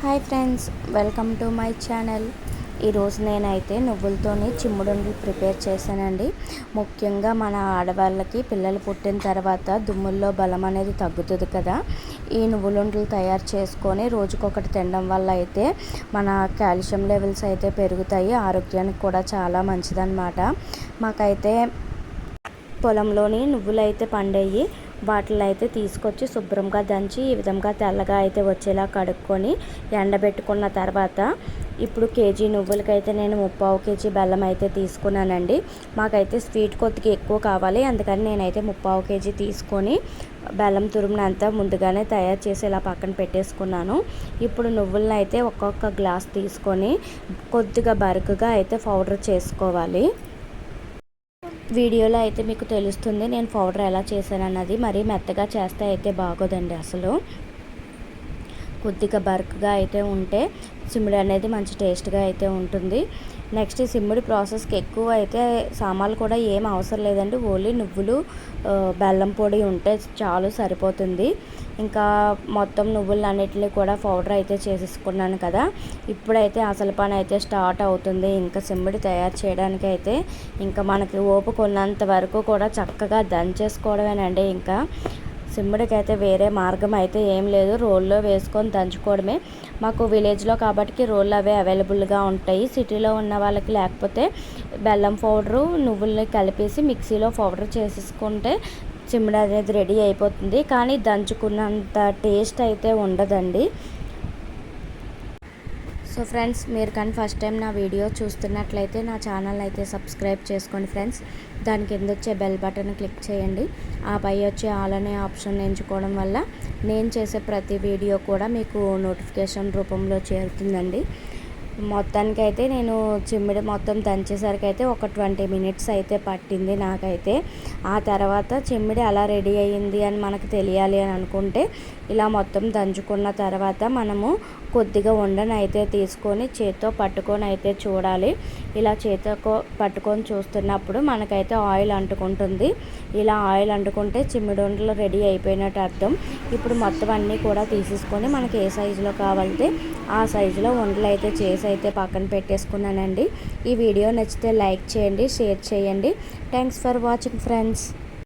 Hi friends welcome to my channel. ఈరోజు నేనైతే నువ్వులతోని చిమ్ముడుండలు prepare చేశానండి. ముఖ్యంగా మన ఆడవాళ్ళకి పిల్లలు పుట్టిన తర్వాత దుమ్ముల్లో బలం అనేది తగ్గుతుంది కదా. ఈ నువ్వులుండలు తయారు చేసుకొని రోజుకొకటి తినడం వల్ల అయితే మన కాల్షియం లెవెల్స్ అయితే పెరుగుతాయి ఆరోగ్యానికి కూడా చాలా మంచిదన్నమాట. మాకైతే పొలంలోని నువ్వులు అయితే పండేవి వాటిని అయితే తీసుకొచ్చి శుభ్రంగా దంచి ఈ విధంగా తెల్లగా అయితే వచ్చేలా కడుక్కొని ఎండబెట్టుకున్న తర్వాత ఇప్పుడు కేజీ నువ్వులకైతే నేను ముప్పావు కేజీ బెల్లం అయితే తీసుకున్నానండి. మాకైతే స్వీట్ కొద్దిగా ఎక్కువ కావాలి. అందుకని నేనైతే ముప్పావు కేజీ తీసుకొని బెల్లం తురుమునంతా ముందుగానే తయారు చేసి ఇలా పక్కన పెట్టేసుకున్నాను. ఇప్పుడు నువ్వులను అయితే ఒక్కొక్క గ్లాస్ తీసుకొని కొద్దిగా బరుకుగా అయితే పౌడర్ చేసుకోవాలి. వీడియోలో అయితే మీకు తెలుస్తుంది నేను పౌడర్ ఎలా చేశాను అన్నది మరీ మెత్తగా చేస్తే అయితే బాగోదండి అసలు. కొద్దిగా బర్క్గా అయితే ఉంటే సిమ్మిడి అనేది మంచి టేస్ట్గా అయితే ఉంటుంది. నెక్స్ట్ సిమ్మిడి ప్రాసెస్కి ఎక్కువ అయితే సామాన్లు కూడా ఏం అవసరం లేదండి. ఓన్లీ నువ్వులు బెల్లం పొడి ఉంటే చాలు సరిపోతుంది. ఇంకా మొత్తం నువ్వులు అన్నిటిని కూడా పౌడర్ అయితే చేసేసుకున్నాను కదా. ఇప్పుడైతే అసలు పని అయితే స్టార్ట్ అవుతుంది. ఇంకా సిమ్మిడి తయారు చేయడానికి అయితే ఇంకా మనకి ఓపుకున్నంత వరకు కూడా చక్కగా దంచేసుకోవడమేనండి. ఇంకా సిమ్ముడికి అయితే వేరే మార్గం అయితే ఏం లేదు. రోల్లో వేసుకొని దంచుకోవడమే. మాకు విలేజ్లో కాబట్టి రోళ్ళు అవే అవైలబుల్గా ఉంటాయి. సిటీలో ఉన్న వాళ్ళకి లేకపోతే బెల్లం పౌడరు నువ్వుల్ని కలిపేసి మిక్సీలో పౌడర్ చేసేసుకుంటే చిమ్మిడి అనేది రెడీ అయిపోతుంది. కానీ దంచుకున్నంత టేస్ట్ అయితే ఉండదండి. సో ఫ్రెండ్స్ మీరు కానీ ఫస్ట్ టైం నా వీడియో చూస్తున్నట్లయితే నా ఛానల్ అయితే సబ్స్క్రైబ్ చేసుకోండి ఫ్రెండ్స్. దాని కింద వచ్చే బెల్ బటన్ క్లిక్ చేయండి. ఆ పై వచ్చే ఆల్ అనే ఆప్షన్ ఎంచుకోవడం వల్ల నేను చేసే ప్రతి వీడియో కూడా మీకు నోటిఫికేషన్ రూపంలో చేరుతుందండి. మొత్తానికి అయితే నేను చిమ్మిడి మొత్తం దంచేసరికి అయితే ఒక ట్వంటీ మినిట్స్ అయితే పట్టింది నాకైతే. ఆ తర్వాత చిమ్మిడి అలా రెడీ అయ్యింది అని మనకు తెలియాలి అని అనుకుంటే ఇలా మొత్తం దంచుకున్న తర్వాత మనము కొద్దిగా ఉండని అయితే తీసుకొని చేత్తో పట్టుకొని అయితే చూడాలి. ఇలా చేతితో పట్టుకొని చూస్తున్నప్పుడు మనకైతే ఆయిల్ అంటుకుంటుంది. ఇలా ఆయిల్ అంటుకుంటే చిమ్మిడి ఉండలు రెడీ అయిపోయినట్టు అర్థం. ఇప్పుడు మొత్తం అన్నీ కూడా తీసేసుకొని మనకి ఏ సైజులో కావాలంటే ఆ సైజులో ఉండలు అయితే చేసి అయితే పక్కన పెట్టేసుకున్నానండి. ఈ వీడియో నచ్చితే లైక్ చేయండి షేర్ చేయండి. Thanks for watching friends